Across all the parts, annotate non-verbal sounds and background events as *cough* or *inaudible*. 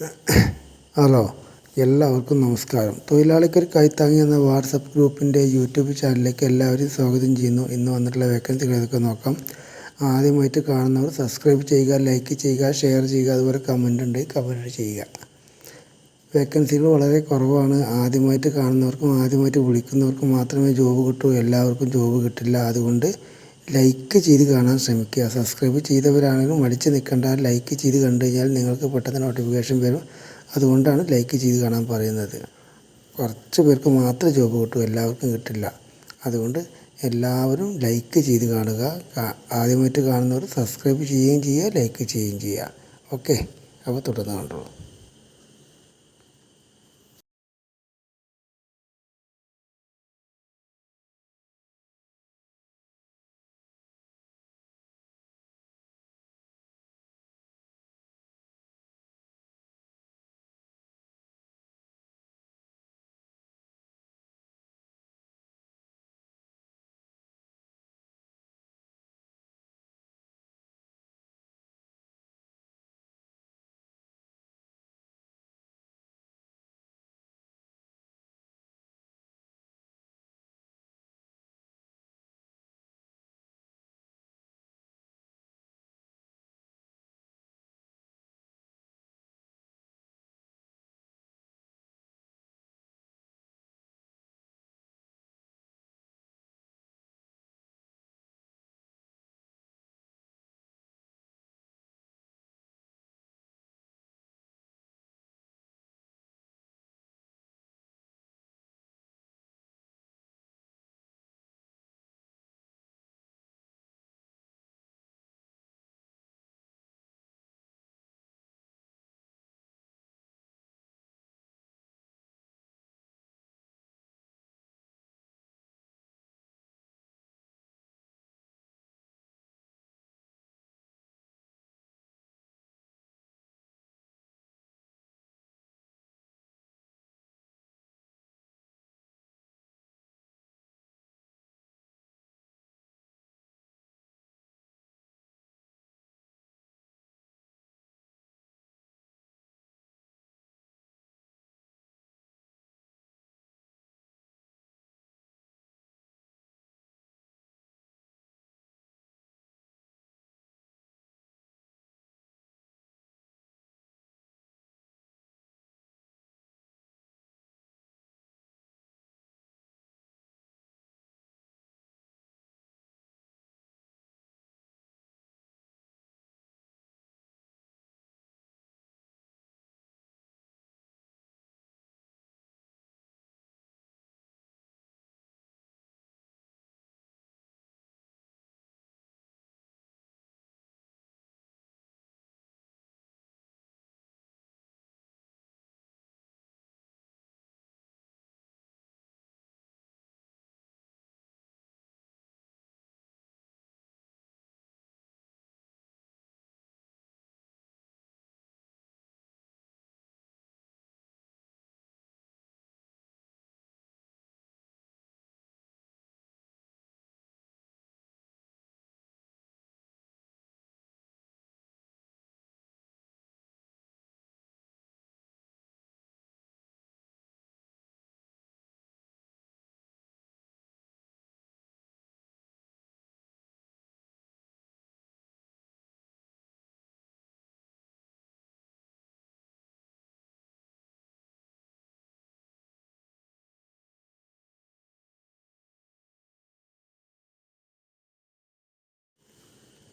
*coughs* Hello എല്ലാവർക്കും നമസ്കാരം. തൊഴിലാളിക്കൊരു കൈത്താങ്ങി എന്ന വാട്സപ്പ് ഗ്രൂപ്പിന്റെ യൂട്യൂബ് ചാനലിലേക്ക് എല്ലാവരും സ്വാഗതം ചെയ്യുന്നു. ഇന്ന് വന്നിട്ടുള്ള വേക്കൻസികൾ ഏതൊക്കെ നോക്കാം. ആദ്യമായിട്ട് കാണുന്നവർ സബ്സ്ക്രൈബ് ചെയ്യുക ലൈക്ക് ചെയ്യുക ഷെയർ ചെയ്യുക അതുപോലെ കമന്റ് ഉണ്ട് കമന്റ് ചെയ്യുക. വേക്കൻസികൾ വളരെ കുറവാണ്. ആദ്യമായിട്ട് കാണുന്നവർക്കും ആദ്യമായിട്ട് വിളിക്കുന്നവർക്കും മാത്രമേ ജോബ് കിട്ടൂ. എല്ലാവർക്കും ജോബ് കിട്ടില്ല. അതുകൊണ്ട് ലൈക്ക് ചെയ്ത് കാണാൻ ശ്രമിക്കുക. സബ്സ്ക്രൈബ് ചെയ്തവരാണെങ്കിലും മടിച്ച് നിൽക്കേണ്ട ലൈക്ക് ചെയ്ത് കണ്ടു കഴിഞ്ഞാൽ നിങ്ങൾക്ക് പെട്ടെന്ന് നോട്ടിഫിക്കേഷൻ വരും. അതുകൊണ്ടാണ് ലൈക്ക് ചെയ്ത് കാണാൻ പറയുന്നത്. കുറച്ച് പേർക്ക് മാത്രം ജോബ് കിട്ടും എല്ലാവർക്കും കിട്ടില്ല. അതുകൊണ്ട് എല്ലാവരും ലൈക്ക് ചെയ്ത് കാണുക. ആദ്യമായിട്ട് കാണുന്നവർ സബ്സ്ക്രൈബ് ചെയ്യുകയും ചെയ്യുക ലൈക്ക് ചെയ്യുകയും ചെയ്യുക. ഓക്കെ അപ്പോൾ തുടർന്ന് കണ്ടോളൂ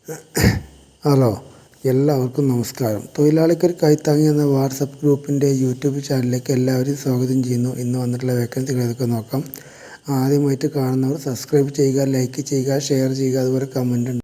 *coughs* ഹലോ എല്ലാവർക്കും നമസ്കാരം. തൊഴിലാളിക്കൊരു കൈത്താങ്ങി എന്ന വാട്സപ്പ് ഗ്രൂപ്പിന്റെ യൂട്യൂബ് ചാനലിലേക്ക് എല്ലാവരും സ്വാഗതം ചെയ്യുന്നു. ഇന്ന് വന്നിട്ടുള്ള വേക്കൻസികൾ ഏതൊക്കെ നോക്കാം. ആദ്യമായിട്ട് കാണുന്നവർ സബ്സ്ക്രൈബ് ചെയ്യുക ലൈക്ക് ചെയ്യുക ഷെയർ ചെയ്യുക അതുപോലെ കമന്റ് ഉണ്ട്.